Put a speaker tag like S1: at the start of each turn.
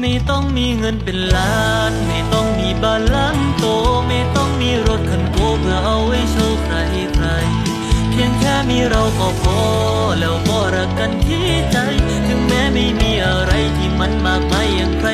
S1: ไม่ต้องมีเงินเป็นล้าน ไม่ต้องมีบ้านหลังโต ไม่ต้องมีรถคันโกเพื่อเอาไว้โชว์ใครใคร เพียงแค่มีเราก็พอ แล้วก็รักกันที่ใจ ถึงแม้ไม่มีอะไรที่มันมากมายอย่างใคร